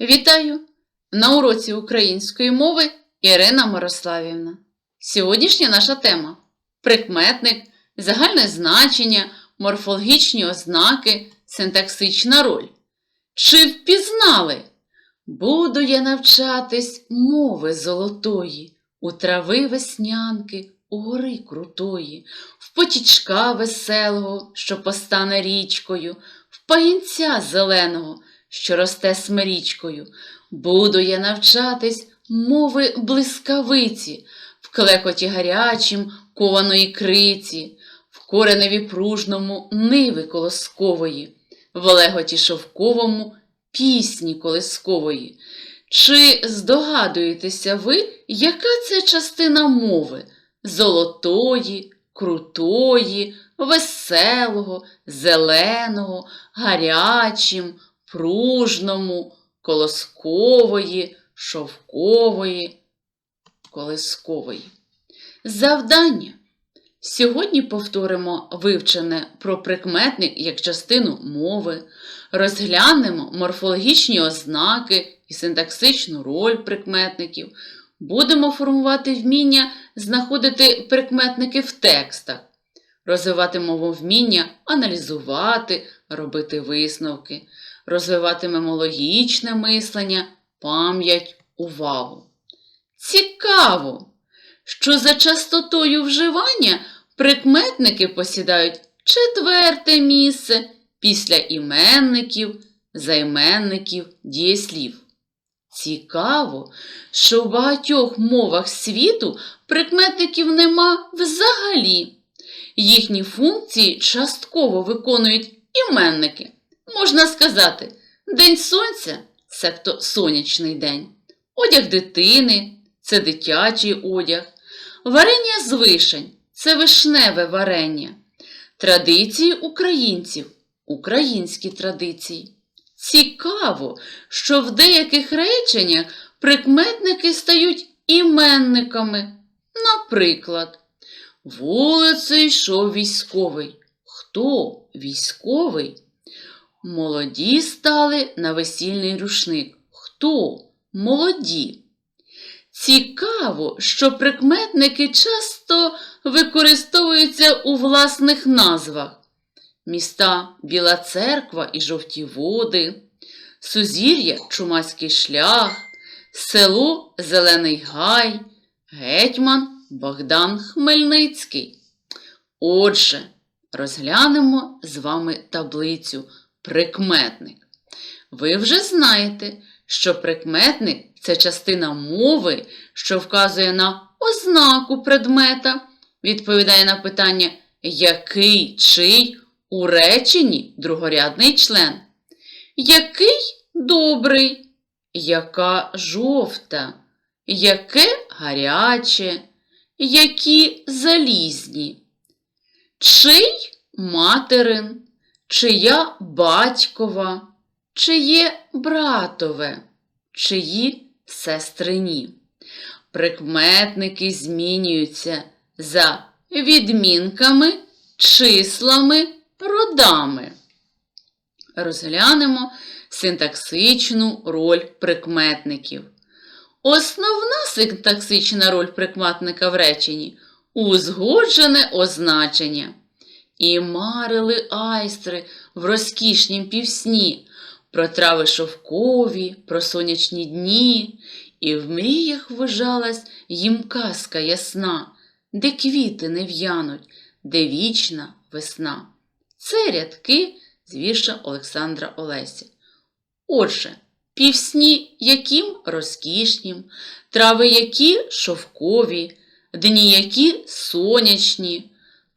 Вітаю! На уроці української мови Ірина Мирославівна. Сьогоднішня наша тема прикметник, загальне значення, морфологічні ознаки, синтаксична роль. Чи впізнали? Буду я навчатись мови золотої, у трави веснянки, у гори крутої, в потічка веселого, що постане річкою, в пагінця зеленого, що росте смирічкою. Буду я навчатись мови блискавиці, в клекоті гарячім кованої криці, в кореневі пружному ниви колоскової, в леготі шовковому пісні колискової. Чи здогадуєтеся ви, яка це частина мови? Золотої, крутої, веселого, зеленого, гарячим, пружному, колоскової, шовкової, колискової. Завдання. Сьогодні повторимо вивчене про прикметник як частину мови, розглянемо морфологічні ознаки і синтаксичну роль прикметників, будемо формувати вміння знаходити прикметники в текстах, розвиватимемо вміння аналізувати, робити висновки, розвиватимемо логічне мислення, пам'ять, увагу. Цікаво! що за частотою вживання прикметники посідають четверте місце після іменників, займенників, дієслів. Цікаво, що в багатьох мовах світу прикметників нема взагалі. Їхні функції частково виконують іменники. Можна сказати, День сонця це хто сонячний день, одяг дитини це дитячий одяг, варення з вишень це вишневе варення, традиції українців українські традиції. Цікаво, що в деяких реченнях прикметники стають іменниками. Наприклад, вулицею йшов військовий. Хто військовий? Молоді стали на весільний рушник. Хто? Молоді. Цікаво, що прикметники часто використовуються у власних назвах. Міста Біла Церква і Жовті Води, Сузір'я Чумацький шлях, село Зелений Гай, гетьман Богдан Хмельницький. Отже, розглянемо з вами таблицю прикметник. Ви вже знаєте, що прикметник це частина мови, що вказує на ознаку предмета, відповідає на питання, який чий у реченні другорядний член. Який добрий, яка жовта, яке гаряче, які залізні, чий материн, чия батькова, чиє братове, чиї сестрині. Прикметники змінюються за відмінками, числами, родами. Розглянемо синтаксичну роль прикметників. Основна синтаксична роль прикметника в реченні узгоджене означення. І марили айстри в розкішнім півсні, про трави шовкові, про сонячні дні, і в мріях вважалась їм казка ясна, де квіти не в'януть, де вічна весна. Це рядки з вірша Олександра Олеся. Отже, півсні яким розкішнім, трави які шовкові, дні які сонячні,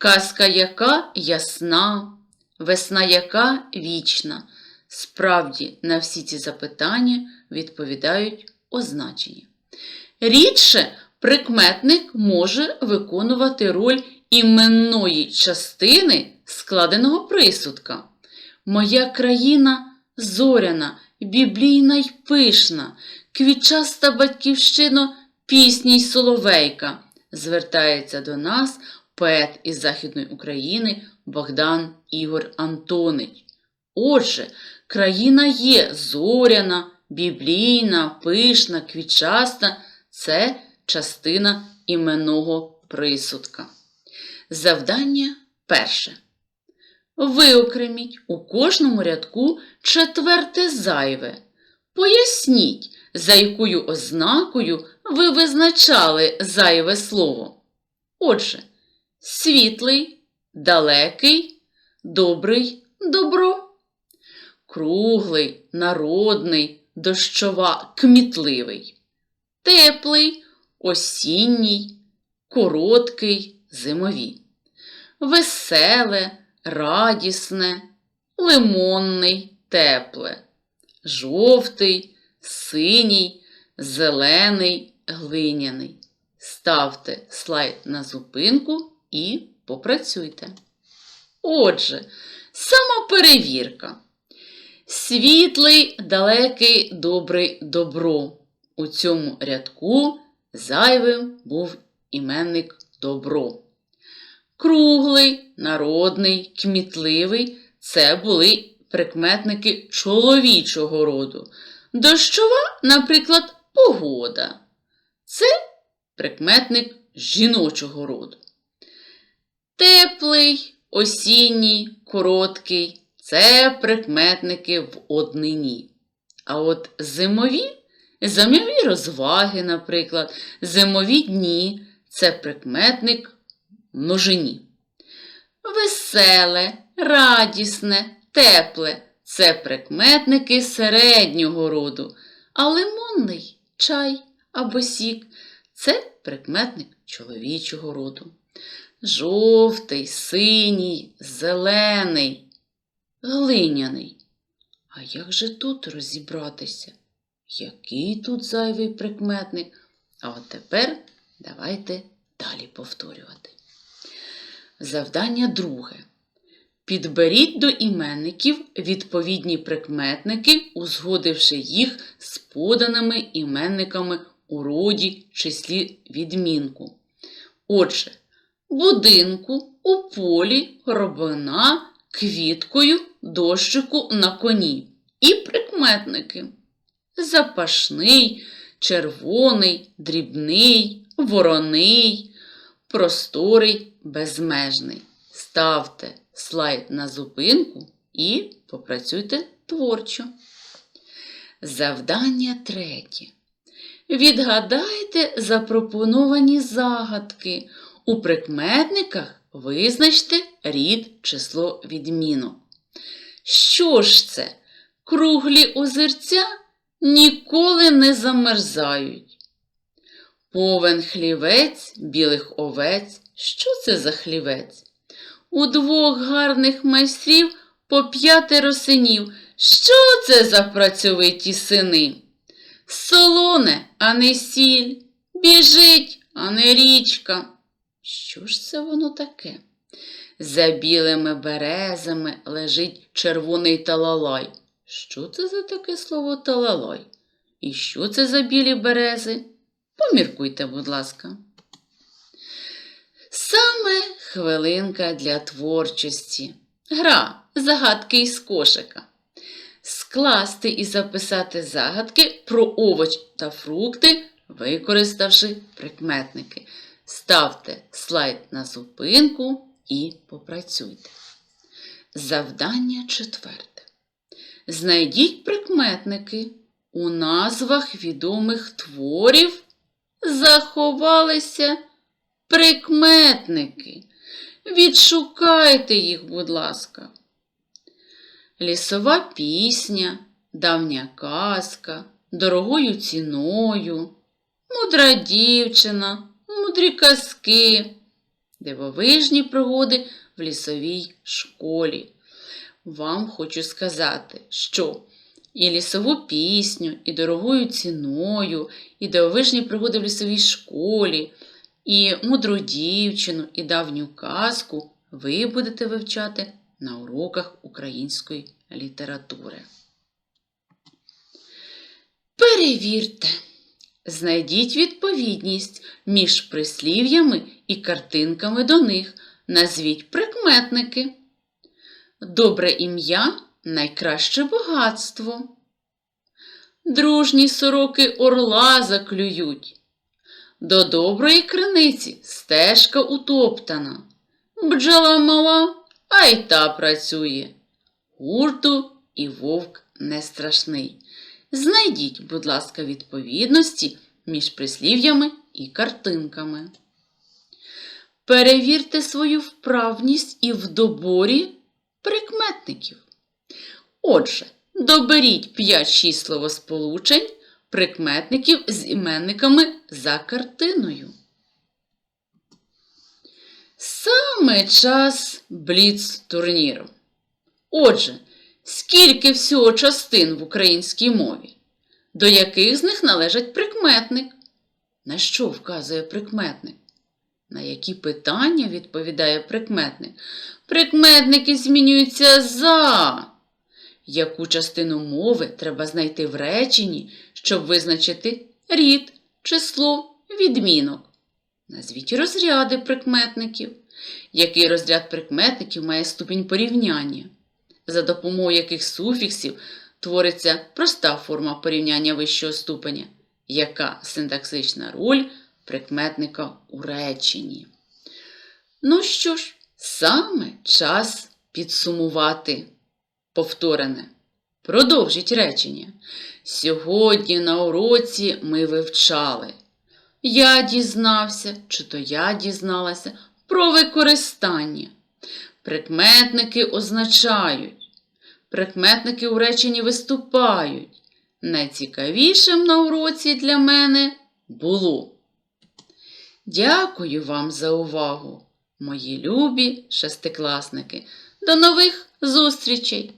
казка яка ясна, весна яка вічна. Справді, на всі ці запитання відповідають означення. Рідше прикметник може виконувати роль іменної частини складеного присудка. Моя країна зоряна, біблійна й пишна, квітчаста батьківщина пісні й соловейка. Звертається до нас поет із Західної України Богдан Ігор Антонич. Отже, країна є зоряна, біблійна, пишна, квітчаста це частина іменного присудка. Завдання перше. Виокреміть у кожному рядку четверте зайве. Поясніть, за якою ознакою ви визначали зайве слово. Отже, світлий, далекий, добрий, добро, круглий, народний, дощова, кмітливий, теплий, осінній, короткий, зимові, веселе, радісне, лимонний, тепле, жовтий, синій, зелений, глиняний. Ставте слайд на зупинку і попрацюйте. Отже, самоперевірка. Світлий, далекий, добрий добро. У цьому рядку зайвим був іменник добро. Круглий, народний, кмітливий це були прикметники чоловічого роду. Дощова, наприклад, погода. Це прикметник жіночого роду. Теплий, осінній, короткий це прикметники в однині. А от зимові, зимові розваги, наприклад, зимові дні це прикметник множині. Веселе, радісне, тепле це прикметники середнього роду, а лимонний чай або сік це прикметник чоловічого роду. Жовтий, синій, зелений, глиняний. А як же тут розібратися? Який тут зайвий прикметник? А от тепер давайте далі повторювати. Завдання друге. Підберіть до іменників відповідні прикметники, узгодивши їх з поданими іменниками у роді числі відмінку. Отже, будинку, у полі, робина, квіткою, дощику на коні і прикметники. Запашний, червоний, дрібний, вороний, просторий, безмежний. Ставте слайд на зупинку і попрацюйте творчо. Завдання третє. Відгадайте запропоновані загадки. У прикметниках визначте рід число відмінок. Що ж це? Круглі озерця ніколи не замерзають. Повен хлівець білих овець. Що це за хлівець? У двох гарних майстрів по п'ятеро синів. Що це за працьовиті сини? Солоне, а не сіль, біжить, а не річка. Що ж це воно таке? За білими березами лежить червоний талалай. Що це за таке слово талалай? І що це за білі берези? Поміркуйте, будь ласка. Саме хвилинка для творчості. Гра загадки із кошика. Скласти і записати загадки про овоч та фрукти, використавши прикметники. Ставте слайд на зупинку і попрацюйте. Завдання четверте. Знайдіть прикметники. У назвах відомих творів заховалися прикметники. Відшукайте їх, будь ласка. Лісова пісня, давня казка, дорогою ціною, мудра дівчина, мудрі казки, дивовижні пригоди в лісовій школі. Вам хочу сказати, що і лісову пісню, і дорогою ціною, і дивовижні пригоди в лісовій школі, і мудру дівчину, і давню казку ви будете вивчати на уроках української літератури. Перевірте. Знайдіть відповідність між прислів'ями і картинками до них. Назвіть прикметники. Добре ім'я найкраще багатство. дружні сороки орла заклюють. До доброї криниці стежка утоптана. Бджола мала, а й та працює. Гурту і вовк не страшний. Знайдіть, будь ласка, відповідності між прислів'ями і картинками. Перевірте свою вправність і в доборі прикметників. Отже, доберіть 5-6 словосполучень прикметників з іменниками за картиною. Саме час бліц турніру. Отже, скільки всього частин в українській мові? До яких з них належить прикметник? На що вказує прикметник? На які питання відповідає прикметник? Прикметники змінюються за. Яку частину мови треба знайти в реченні, щоб визначити рід, число, відмінок? Назвіть розряди прикметників. Який розряд прикметників має ступінь порівняння? За допомогою яких суфіксів твориться проста форма порівняння вищого ступеня? Яка синтаксична роль прикметника у реченні? Ну що ж, саме час підсумувати повторене. Продовжіть речення. Сьогодні на уроці ми вивчали. Я дізнався, чи то я дізналася про використання. Прикметники означають. Прикметники у реченні виступають. Найцікавішим на уроці для мене було. Дякую вам за увагу, мої любі шестикласники. До нових зустрічей!